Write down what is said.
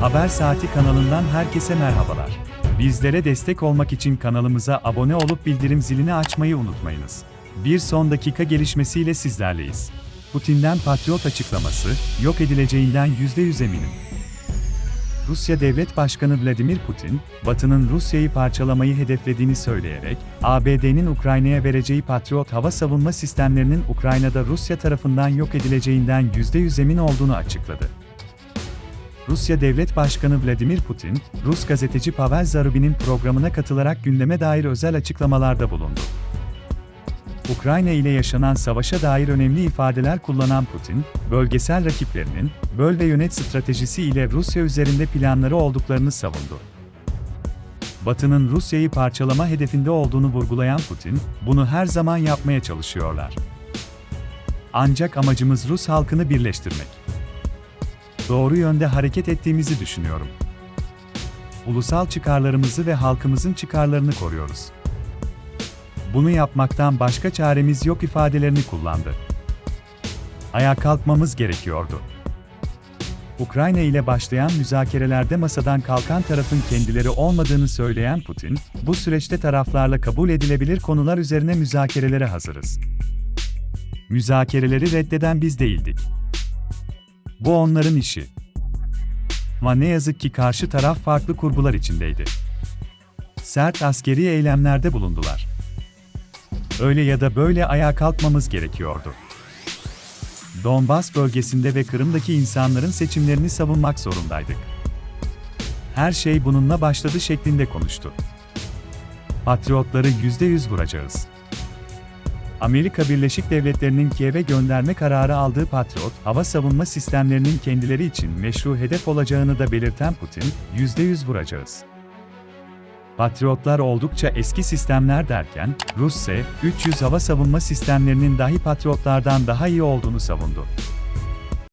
Haber Saati kanalından herkese merhabalar. Bizlere destek olmak için kanalımıza abone olup bildirim zilini açmayı unutmayınız. Bir son dakika gelişmesiyle sizlerleyiz. Putin'den Patriot açıklaması, yok edileceğinden %100 eminim. Rusya Devlet Başkanı Vladimir Putin, Batı'nın Rusya'yı parçalamayı hedeflediğini söyleyerek, ABD'nin Ukrayna'ya vereceği Patriot hava savunma sistemlerinin Ukrayna'da Rusya tarafından yok edileceğinden %100 emin olduğunu açıkladı. Rusya Devlet Başkanı Vladimir Putin, Rus gazeteci Pavel Zarubin'in programına katılarak gündeme dair özel açıklamalarda bulundu. Ukrayna ile yaşanan savaşa dair önemli ifadeler kullanan Putin, bölgesel rakiplerinin böl ve yönet stratejisi ile Rusya üzerinde planları olduklarını savundu. Batı'nın Rusya'yı parçalama hedefinde olduğunu vurgulayan Putin, bunu her zaman yapmaya çalışıyorlar. Ancak amacımız Rus halkını birleştirmek. Doğru yönde hareket ettiğimizi düşünüyorum. Ulusal çıkarlarımızı ve halkımızın çıkarlarını koruyoruz. Bunu yapmaktan başka çaremiz yok ifadelerini kullandı. Ayağa kalkmamız gerekiyordu. Ukrayna ile başlayan müzakerelerde masadan kalkan tarafın kendileri olmadığını söyleyen Putin, bu süreçte taraflarla kabul edilebilir konular üzerine müzakerelere hazırız. Müzakereleri reddeden biz değildik. Bu onların işi. Ama ne yazık ki karşı taraf farklı kurgular içindeydi. Sert askeri eylemlerde bulundular. Öyle ya da böyle ayağa kalkmamız gerekiyordu. Donbas bölgesinde ve Kırım'daki insanların seçimlerini savunmak zorundaydık. Her şey bununla başladı şeklinde konuştu. Patriotları %100 vuracağız. Amerika Birleşik Devletleri'nin Kiev'e gönderme kararı aldığı Patriot, hava savunma sistemlerinin kendileri için meşru hedef olacağını da belirten Putin, %100 vuracağız. Patriotlar oldukça eski sistemler derken, Rus S-300 hava savunma sistemlerinin dahi Patriotlardan daha iyi olduğunu savundu.